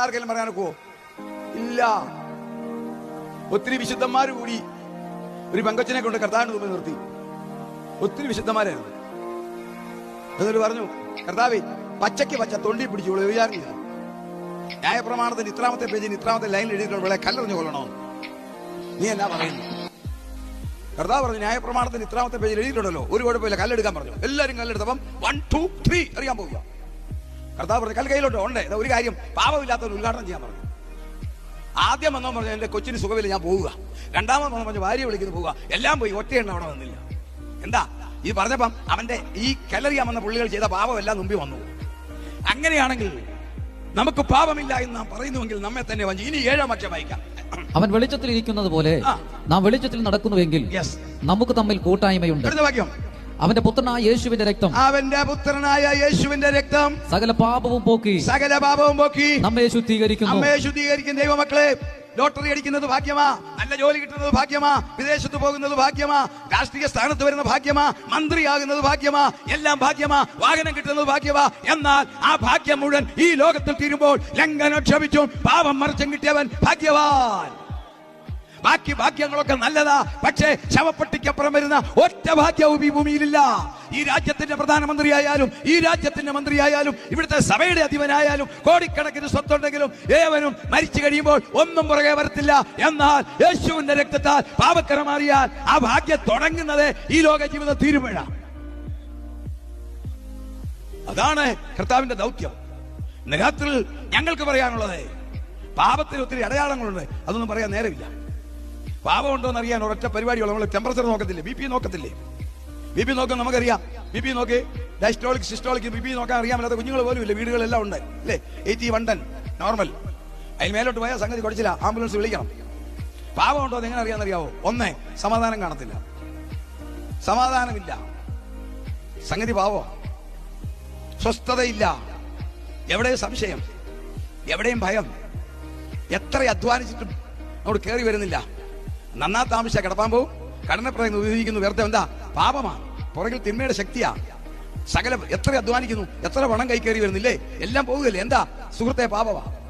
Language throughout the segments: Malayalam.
ആർക്കെങ്കിലും പറയാനൊക്കുവോ ഇല്ല. ഒത്തിരി വിശുദ്ധന്മാർ കൂടി ഒരു പങ്കച്ചനെ കൊണ്ട് കർത്താവിന് മുമ്പിൽ നിർത്തി. ഒത്തിരി വിശുദ്ധന്മാരായിരുന്നു. എന്നിട്ട് പറഞ്ഞു കർത്താവേ പച്ചയ്ക്ക് പച്ച തൊണ്ടി പിടിച്ചു വിചാരില്ല ന്യായപ്രമാണത്തിന്റെ ഇത്രാമത്തെ പേജിന് ഇത്രാമത്തെ ലൈനിൽ എഴുതിയിട്ടുള്ള കല്ലെറിഞ്ഞു കൊള്ളണോ നീ എന്നാ പറയുന്നു? കർത്താവ് പറഞ്ഞു ന്യായപ്രമാണത്തിന്റെ ഇത്രാമത്തെ പേജിൽ എഴുതിയിട്ടുണ്ടല്ലോ. ഒരു കുഴപ്പമില്ല കല്ലെടുക്കാൻ പറഞ്ഞു. എല്ലാവരും കല്ലെടുത്തപ്പം വൺ ടു ത്രീ അറിയാൻ പോവുക. കർത്താവ് പറഞ്ഞു കല്ല് കയ്യിലോട്ടോ ഉണ്ട്. ഒരു കാര്യം പാപമില്ലാത്തവർ ഉദ്ഘാടനം ചെയ്യാൻ പറഞ്ഞു. ആദ്യം വന്നോ പറഞ്ഞു എന്റെ കൊച്ചിന് സുഖമില്ല ഞാൻ പോവുക. രണ്ടാമത് വന്നോ പറഞ്ഞു ഭാര്യ വിളിക്കുന്നു പോവുക. എല്ലാം പോയി ഒറ്റയെണ്ണ അവിടെ വന്നില്ല എന്താ? ഈ പറഞ്ഞപ്പം അവന്റെ ഈ കലറിയാൻ വന്ന പുള്ളികൾ ചെയ്ത പാപം എല്ലാം മുമ്പിൽ വന്നു. അങ്ങനെയാണെങ്കിൽ നമുക്ക് പാപമില്ല എന്ന് നാം പറയുന്നുവെങ്കിൽ നമ്മെ തന്നെ വഞ്ചി. ഇനി ഏഴാം പക്ഷം വായിക്കാം. അവൻ വെളിച്ചത്തിൽ ഇരിക്കുന്നത് പോലെ നാം വെളിച്ചത്തിൽ നടക്കുന്നുവെങ്കിൽ നമുക്ക് തമ്മിൽ കൂട്ടായ്മയുണ്ട്. വാക്യം. അവന്റെ പുത്രനായ യേശുവിന്റെ രക്തം. അവന്റെ പുത്രനായ യേശുവിന്റെ രക്തം. സകല പാപവും പോക്കി. സകല പാപവും പോക്കി. നമ്മെ ശുദ്ധീകരിക്കുന്നു നമ്മെ ശുദ്ധീകരിക്കുന്ന ദൈവമക്കളെ ലോട്ടറി അടിക്കുന്നത് ഭാഗ്യമാ. നല്ല ജോലി കിട്ടുന്നത് ഭാഗ്യമാ. വിദേശത്ത് പോകുന്നത് ഭാഗ്യമാ. രാഷ്ട്രീയ സ്ഥാനത്ത് വരുന്ന ഭാഗ്യമാ. മന്ത്രിയാകുന്നത് ഭാഗ്യമാ. എല്ലാം ഭാഗ്യമാ. വാഹനം കിട്ടുന്നത് ഭാഗ്യമാ. എന്നാൽ ആ ഭാഗ്യം മുഴുവൻ ഈ ലോകത്തിൽ തീരുമ്പോൾ ലംഘനം ക്ഷമിച്ചും പാപം മറിച്ചും കിട്ടിയവൻ ഭാഗ്യവാൻ. ബാക്കി ഭാഗ്യങ്ങളൊക്കെ നല്ലതാ. പക്ഷേ ശവപ്പെട്ടിക്കപ്പുറം വരുന്ന ഒറ്റ ഭാഗ്യവും ഈ ഭൂമിയിലില്ല. ഈ രാജ്യത്തിന്റെ പ്രധാനമന്ത്രിയായാലും ഈ രാജ്യത്തിന്റെ മന്ത്രിയായാലും ഇവിടുത്തെ സഭയുടെ അധിപനായാലും കോടിക്കണക്കിന് സ്വത്തുണ്ടെങ്കിലും ഏവനും മരിച്ചു കഴിയുമ്പോൾ ഒന്നും പുറകെ വരത്തില്ല. എന്നാൽ യേശുവിന്റെ രക്തത്താൽ പാപക്കര മാറിയാൽ ആ ഭാഗ്യം തുടങ്ങുന്നത് ഈ ലോക ജീവിതം തീരുമഴ അതാണ് കർത്താവിന്റെ ദൗത്യം. ഇന്ന് ഞങ്ങൾക്ക് പറയാനുള്ളത് പാപത്തിൽ ഒത്തിരി അടയാളങ്ങളുണ്ട്. അതൊന്നും പറയാൻ നേരമില്ല. പാപമുണ്ടോ എന്ന് അറിയാൻ ഒരൊറ്റ പരിപാടിയുള്ള. നമ്മൾ ടെമ്പറേച്ചർ നോക്കത്തില്ലേ? ബി പി നോക്കത്തില്ലേ? ബി പി നോക്കാൻ നമുക്കറിയാം. ബി പി നോക്കി. ഡയസ്റ്റോളിക് സിസ്റ്റോളിക് ബി പി നോക്കാൻ അറിയാമല്ലാത്ത കുഞ്ഞുങ്ങൾ പോലും ഇല്ല. വീടുകളെല്ലാം ഉണ്ട്. അല്ലേ? എയ്റ്റി വൺ ടെൻ നോർമൽ അതിൽ മേലോട്ട് പോയാൽ സംഗതി കുറച്ചില്ല. ആംബുലൻസ് വിളിക്കണം. പാപമുണ്ടോ എന്ന് എങ്ങനെ അറിയാമെന്നറിയാവോ? ഒന്ന് സമാധാനം കാണത്തില്ല. സമാധാനമില്ല. സംഗതി പാവോ സ്വസ്ഥതയില്ല. എവിടെ സംശയം. എവിടെയും ഭയം. എത്ര അധ്വാനിച്ചിട്ടും അങ്ങോട്ട് കയറി വരുന്നില്ല. നന്നാ താമസിച്ച കിടപ്പാൻ പോവും. കടനെ പറയുന്നു ഉപയോഗിക്കുന്നു. വെറുതെ എന്താ? പാപമാ. പുറകിൽ തിന്മയുടെ ശക്തിയാ. സകല എത്ര അധ്വാനിക്കുന്നു എത്ര പണം കൈ കയറി വരുന്നില്ലേ? എല്ലാം പോകുകയല്ലേ? എന്താ? സുഹൃത്തെ പാപമാ.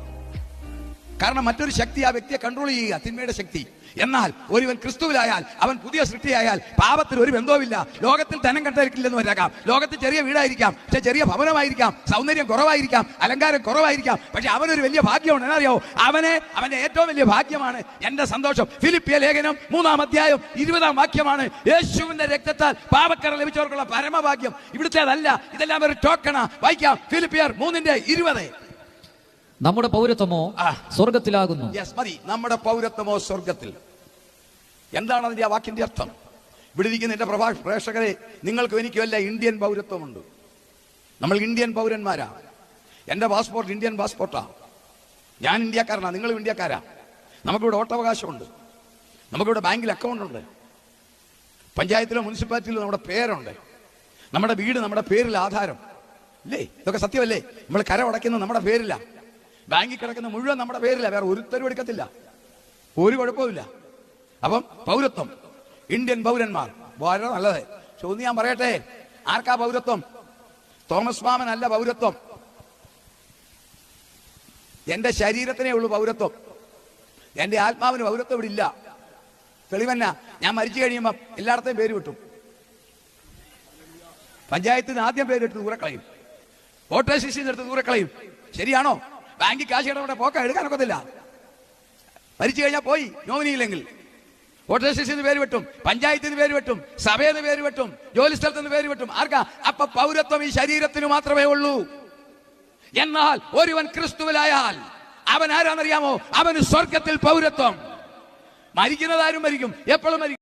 കാരണം മറ്റൊരു ശക്തി ആ വ്യക്തിയെ കൺട്രോൾ ചെയ്യുക തിന്മയുടെ ശക്തി. എന്നാൽ ഒരുവൻ ക്രിസ്തുവിലായാൽ അവൻ പുതിയ സൃഷ്ടിയായാൽ പാപത്തിൽ ഒരു ബന്ധവുമില്ല. ലോകത്തിൽ ധനം കണ്ടിരിക്കില്ലെന്ന് വരാക്കാം ലോകത്തിൽ ചെറിയ വീടായിരിക്കാം പക്ഷെ ചെറിയ ഭവനമായിരിക്കാം സൗന്ദര്യം കുറവായിരിക്കാം അലങ്കാരം കുറവായിരിക്കാം പക്ഷെ അവനൊരു വലിയ ഭാഗ്യമാണ് എന്നറിയാവോ? അവനെ അവന്റെ ഏറ്റവും വലിയ ഭാഗ്യമാണ് എന്റെ സന്തോഷം. ഫിലിപ്പിയ ലേഖനം മൂന്നാം അധ്യായം ഇരുപതാം വാക്യമാണ്. യേശുവിന്റെ രക്തത്താൽ പാപക്കറ ലഭിച്ചവർക്കുള്ള പരമഭാഗ്യം. ഇവിടുത്തേതല്ല ഇതെല്ലാം ഒരു ടോക്കണ വായിക്കാം. ഫിലിപ്പിയർ മൂന്നിന്റെ ഇരുപത്. നമ്മുടെ പൗരത്വമോ. സ്വർഗത്തിലാകുന്നു. മതി. നമ്മുടെ പൗരത്വമോ സ്വർഗത്തിൽ. എന്താണ് അതിന്റെ ആ വാക്കിന്റെ അർത്ഥം? ഇവിടെ ഇരിക്കുന്ന എന്റെ പ്രഭാഷ പ്രേക്ഷകരെ നിങ്ങൾക്കും എനിക്കും അല്ല ഇന്ത്യൻ പൗരത്വമുണ്ട്? നമ്മൾ ഇന്ത്യൻ പൗരന്മാരാ. എന്റെ പാസ്പോർട്ട് ഇന്ത്യൻ പാസ്പോർട്ടാ. ഞാൻ ഇന്ത്യക്കാരനാ. നിങ്ങളും ഇന്ത്യക്കാരാ. നമുക്കിവിടെ വോട്ടവകാശമുണ്ട്. നമുക്കിവിടെ ബാങ്കിൽ അക്കൗണ്ട് ഉണ്ട് പഞ്ചായത്തിലോ മുനിസിപ്പാലിറ്റിയിലോ നമ്മുടെ പേരുണ്ട്. നമ്മുടെ വീട് നമ്മുടെ പേരിൽ ആധാരം. ഇല്ലേ? ഇതൊക്കെ സത്യമല്ലേ? നമ്മൾ കരമടയ്ക്കുന്നത് നമ്മുടെ പേരില്ല ബാങ്കിൽ കിടക്കുന്ന മുഴുവൻ നമ്മുടെ പേരില്ല വേറെ ഒരുത്തരും എടുക്കത്തില്ല. ഒരു കുഴപ്പമില്ല അപ്പം പൗരത്വം ഇന്ത്യൻ പൗരന്മാർ. വളരെ നല്ലത്. ഒന്ന് ഞാൻ പറയട്ടെ ആർക്കാ പൗരത്വം? തോമസ് മാമൻ അല്ല പൗരത്വം. എന്റെ ശരീരത്തിനേ ഉള്ളൂ പൗരത്വം. എന്റെ ആത്മാവിന് പൗരത്വം ഇവിടെ ഇല്ല. തെളിവന്ന? ഞാൻ മരിച്ചു കഴിയുമ്പോൾ എല്ലായിടത്തെയും പേര് കിട്ടും. പഞ്ചായത്തിന് ആദ്യം പേരെടുത്ത് ദൂരെ കളയും. വോട്ടേഴ്സ് എടുത്ത് ദൂരെ കളയും. ശരിയാണോ? ബാങ്കിൽ കാശ് ഇടപെടെ പോക്ക എടുക്കാനൊക്കത്തില്ല മരിച്ചു കഴിഞ്ഞാൽ പോയി നോമിനിയില്ലെങ്കിൽ വോട്ടർ ലിസ്റ്റിൽ പേര് വെട്ടും പഞ്ചായത്തിന് പേര് വെട്ടും സഭയെന്ന് പേര് വെട്ടും ജോലി സ്ഥലത്ത് നിന്ന് പേര് വെട്ടും. ആർക്കാ? അപ്പൊ പൗരത്വം ഈ ശരീരത്തിന് മാത്രമേ ഉള്ളൂ. എന്നാൽ ഒരുവൻ ക്രിസ്തുവിലായാൽ അവൻ ആരാന്നറിയാമോ? അവന് സ്വർഗത്തിൽ പൗരത്വം. മരിക്കുന്നതാരും മരിക്കും എപ്പോഴും മരിക്കും.